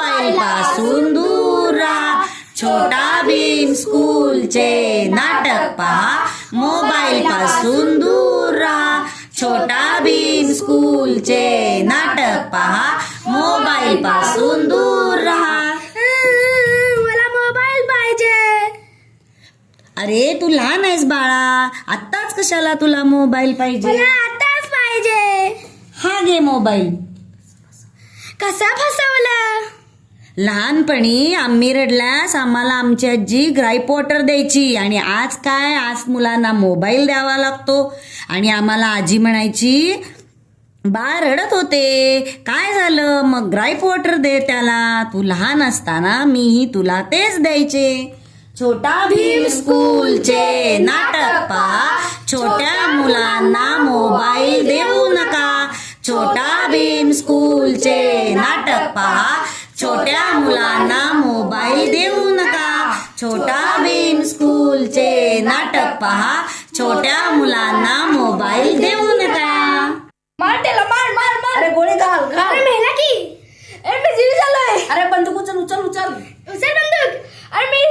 Mobile पासून दूर. राहा छोटा भीम स्कूलचे नाटक पहा. मोबाईल पासून दूर. राहा छोटा भीम स्कूलचे नाटक पहा. मोबाईल पासून दूर. राहा मला मोबाईल पाहिजे. अरे तू लहान आहेस बाळा. आत्ताच कशाला तुला मोबाईल पाहिजे? मला आताच पाहिजे. हा घे मोबाईल. कसा फसवलं? लहानपणी आम्ही रडल्यास आम्हाला आमची आजी ग्राईप वॉटर द्यायची. आणि आज काय? आज मुलांना मोबाईल द्यावा लागतो. आणि आम्हाला आजी म्हणायची बाळ रडत होते. काय झालं? मग ग्राईप वॉटर दे त्याला. तू लहान असताना मीही तुला तेच द्यायचे. छोटा भीम स्कूलचे नाटक पहा. छोट्या मुलांना मोबाईल देऊ नका. छोटा भीम स्कूलचे नाटक पहा. मुलांना मोबाईल देऊ नका. छोटा भीम स्कूलचे नाटक पहा. छोट्या मुलांना मोबाईल देऊ नका. मार त्याला मार मार मार. अरे गोळी घाल घाल. अरे मेला की. अरे मी जीव झालोय. अरे बंदूक उचल उचल उचल. उचल बंदूक. अरे मी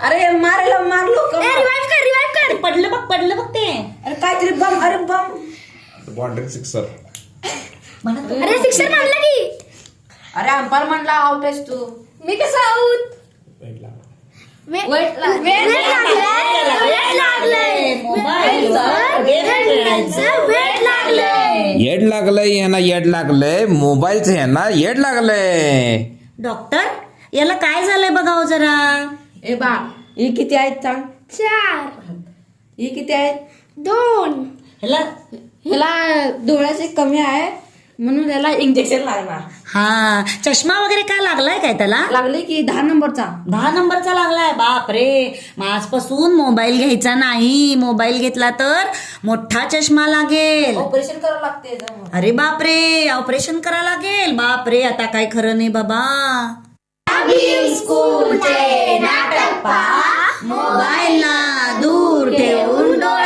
अरे मारायला मारलो का? रिवाइव कर रिवाइव कर. पडलं बघ पडलं बघ ते. अरे काहीतरी बम अरे बम. बॉन्ड्री सिक्सर अरे शिक्षण म्हणलं की. अरे अंपायर म्हणला आउट आहेस तू. मी कसं आऊत वेट लागलंय. वेट लागलंय. वेट लागलंय. येड लागलंय यांना येड लागलंय. मोबाईलचं यांना येड लागलंय. डॉक्टर याला काय झालंय बघाव जरा? ए बा ही किती आहेत सांग. चार. ही किती आहेत? दोन. ह्याला ह्याला डोळ्याचे कमी आहे. म्हणून याला इंजेक्शन लागणार. हा चष्मा वगैरे काय लागलाय काय त्याला? लागले की दहा नंबरचा. दहा नंबरचा लागलाय? बाप रे आजपासून मोबाईल घ्यायचा नाही. मोबाईल घेतला तर मोठा चष्मा लागेल. ऑपरेशन करावं लागते. अरे बाप रे ऑपरेशन करा लागेल. बाप रे आता काय खरं नाही बाबा. मोबाईलला दूर ठेवून डोळे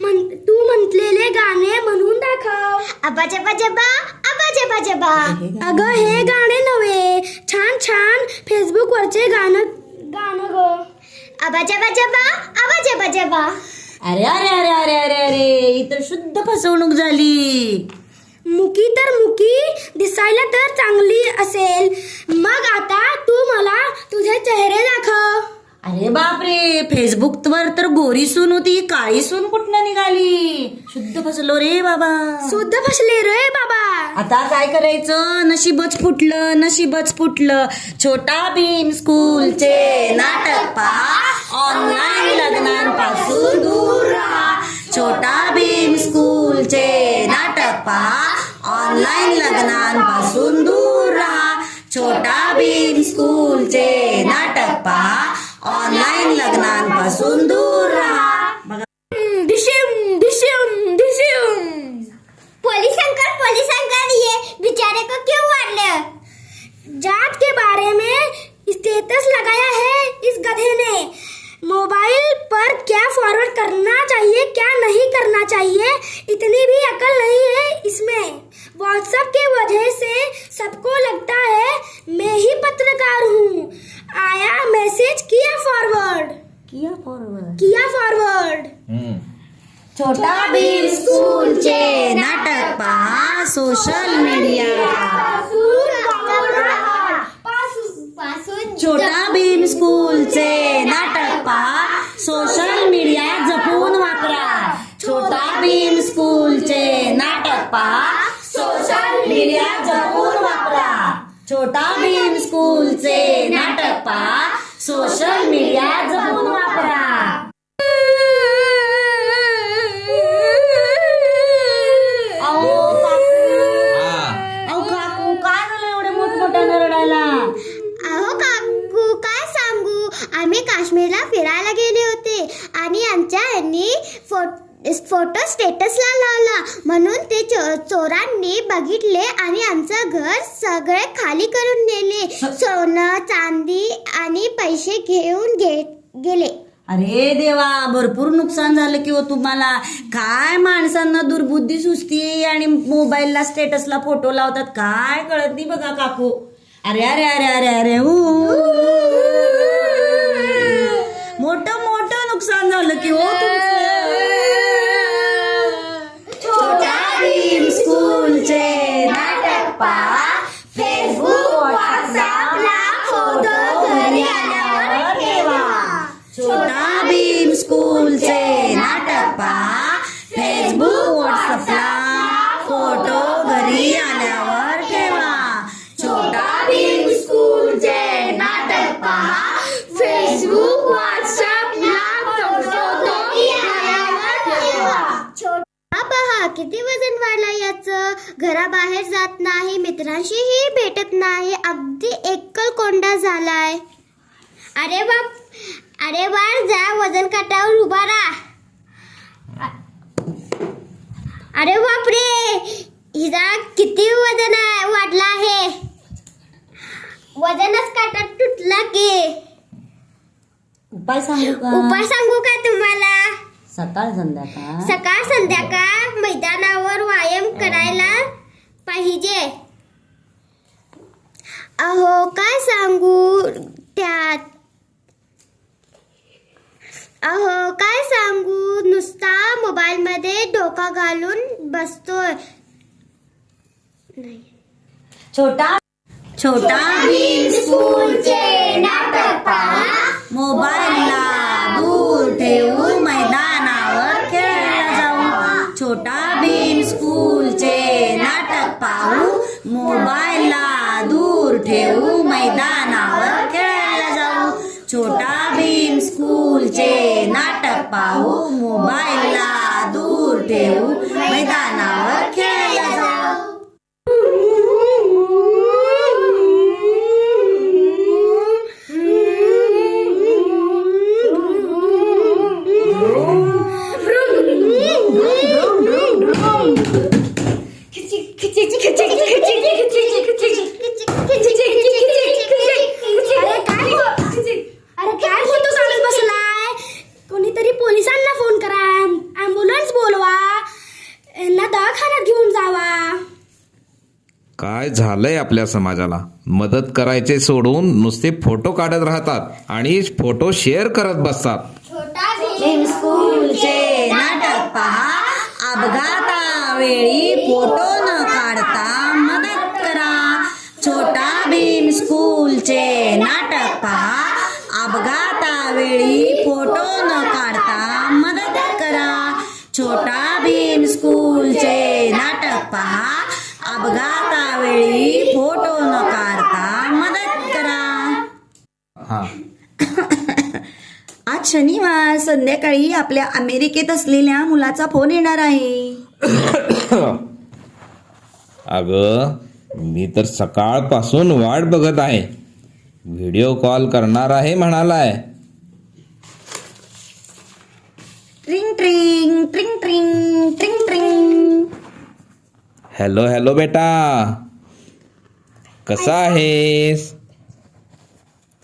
म्हण- तू म्हटलेले गाणे म्हणून दाखव. अबाजबा जबा जबा अगं हे गाणे नव्हे. छान छान फेसबुक वरचे गाणं गाणं ग. अबाजबा जबा जबा. अरे अरे अरे अरे अरे अरे इथं शुद्ध फसवणूक झाली. मुकी तर मुकी दिसायला तर चांगली असेल मग आता तू मला तुझे चेहरे दाखव अरे बापरे फेसबुक वर गोरी सून होती काळी सून कुठनं निघाली? शुद्ध फसलो रे बाबा. शुद्ध फसले रे बाबा. आता काय करायचं? नशीबच फुटलं नशीबच फुटलं. छोटा भीम स्कूलचे नाटक पहा. ऑनलाईन लग्नांपासून दूर राहा. छोटा भीम स्कूलचे नाटक पहा. ऑनलाईन लग्नांपासून दूर राहा. छोटा भीम स्कूलचे नाटक पहा. ऑनलाईन लग्नांपासून दूर राहा बघा डिशिम डिशिम डिशिम पुलिस अंकल ये बेचारे को क्यों मारने जात के बारे में स्टेटस लगाया है इस गधे ने मोबाइल पर क्या फॉरवर्ड करना चाहिए क्या नहीं करना चाहिए? इतनी भी अकल नहीं है इसमें। व्हाट्सएप के वजह से सबको लगता है मैं ही पत्रकार हूँ। फॉरवर्ड किया फॉरवर्ड किया फॉरवर्ड छोटा भीम स्कूलचे नाटक पहा सोशल मीडिया छोटा भीम स्कूलचे नाटक पहा सोशल मीडिया जपून वापरा. छोटा भीम स्कूलचे नाटक पहा सोशल मीडिया जपून वापरा. छोटा भीम स्कूलचे नाटक पहा सोशल मीडिया रडायला अहो काकू काय सांगू? आम्ही काश्मीर काश्मीरला फिरायला गेले होते आणि आमच्या यांनी फो फोटो स्टेटसला लावला. म्हणून ते चो चोरांनी बघितले आणि आमचं घर सगळे खाली करून नेले. सोनं चांदी आणि पैसे घेऊन गे गेले. अरे देवा भरपूर नुकसान झालं की हो तुम्हाला. काय माणसांना दुर्बुद्धी सुस्ती आणि मोबाईलला स्टेटसला फोटो लावतात. काय कळत नाही बघा काकू. अरे अरे अरे अरे अरे ऊ. मोठं मोठं नुकसान झालं की हो छोटा भीम स्कूलचे नाटक पहा फेसबुक व्हॉट्सअप फोटो छोटा पहा किती वजन वाढलं याचं? घराबाहेर जात नाही मित्रांशीही भेटत नाही अगदी एकल कोंडा झालाय. अरे बाप अरे बाळ जा वजन काटावर उभा राहा. अरे बापरे हिजा किती वजन वाढला आहे. वजनच काटा तुटला की. उपाय सांगू का? उपाय सांगू का तुम्हाला? सकाळ संध्याकाळ. सकाळ संध्याकाळ मैदानावर व्यायाम करायला पाहिजे. अहो काय सांगू त्यात? अहो काय सांगू? नुसता मोबाईल मध्ये डोका घालून बसतोय. छोटा छोटा भीम स्कूलचे नाटक पहा. मोबाईलला दूर ठेवून मैदानावर खेळायला जाऊ. छोटा भीम स्कूलचे नाटक पाहू. मोबाईलला दूर ठेवू मैदानावर खेळायला जाऊ. छोटा भीम स्कूलचे नाटक पाहू. मोबाईलला दूर ठेवू मैदानावर खेळायला जाऊ अरे काय फोटो काढत बसलाय कोणीतरी पोलिसांना फोन करा ॲम्ब्युलन्स बोलवा यांना दवाखान्यात घेऊन जावा काय झालंय आपल्या समाजाला? मदत करायचे सोडून नुसते फोटो काढत राहतात आणि फोटो शेअर करत बसतात. स्कूलचे नाटक पहा. अपघातावेळी फोटो न काढता मदत करा. छोटा भीम स्कूलचे नाटक पहा. अपघातावेळी फोटो न काढता मदत करा. छोटा भीम स्कूलचे नाटक पहा. अपघात अपघातावेळी फोटो न काढता मदत करा. हा. आज शनिवार संध्याकाळी आपल्या अमेरिकेत असलेल्या मुलाचा फोन येणार आहे. अगं मी तर सकाळपासून वाट बघत आहे. व्हिडिओ कॉल करणार आहे म्हणालाय. ट्रिंग ट्रिंग ट्रिंग ट्रिंग ट्रिंग ट्रिंग. हॅलो हॅलो बेटा. कसा आहेस?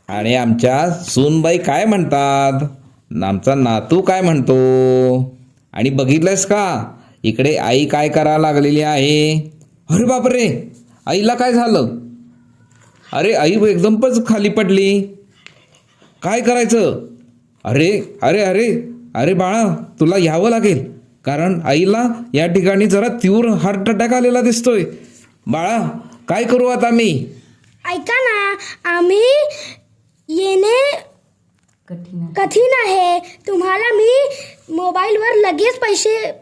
आणि आमच्या सूनबाई काय म्हणतात? आमचा नातू काय म्हणतो? आणि बघितलंस का? इकडे आई काय करायला लागलेली आहे? अरे बापरे! आईला काय झालं? अरे आई एकदमच खाली पडली. काय करायचं? अरे अरे अरे अरे बाळा तुला यावं लागेल. कारण आईला या ठिकाणी जरा तीव्र हार्ट अटॅक आलेला दिसतोय. बाळा काय करू आता मी ऐका ना आम्ही येणे कठीण आहे. कठीण आहे. तुम्हाला मी मोबाईलवर लगेच पैसे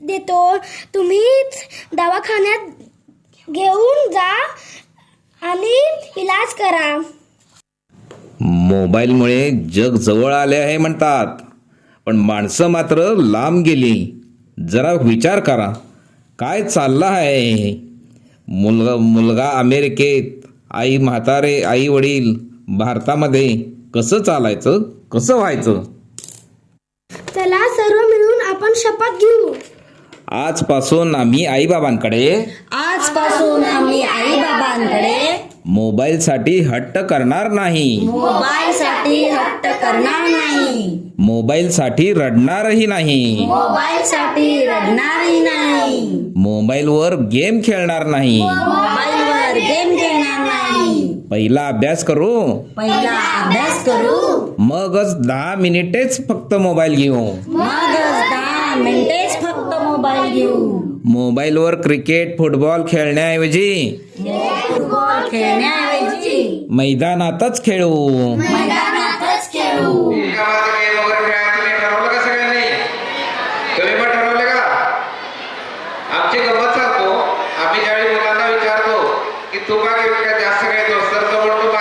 देतो. तुम्ही दवाखान्यात घेऊन जा आणि इलाज करा. मोबाईलमुळे जग जवळ आले आहे म्हणतात. पण माणसं मात्र लांब गेली. जरा विचार करा. काय चाललं आहे? मुलगा मुलगा अमेरिकेत आई म्हातारे आई वडील भारतामध्ये कसं चालायचं कसं व्हायचं? चला सर्व मिळून आपण शपथ घेऊ. आजपासून आम्ही आईबाबांकडे आजपासून आम्ही आई बाबांकडे मोबाईलसाठी हट्ट करणार नाही. मोबाईल साठी हट्ट करणार नाही. मोबाईलसाठी रडणारही नाही. मोबाईल साठी रडणारही नाही. मोबाईलवर गेम खेळणार नाही. मोबाईलवर गेम खेळणार नाही. पहिला अभ्यास करू. पहिला अभ्यास करू. मगच दहा मिनिटेच फक्त मोबाईल घेऊ. मगच दहा मिनिटेच फक्त मोबाईल घेऊ. मोबाईलवर क्रिकेट फुटबॉल खेळण्याऐवजी खेळण्याऐवजी मैदानातच खेळू. मैदानातच खेळू. ठरवलं का सगळ्यांनी तुम्ही पण ठरवले का आमची गंमत सांगतो. आम्ही ज्यावेळी मुलांना विचारतो की तू का काय जास्त खेळतोस तर तो म्हणतो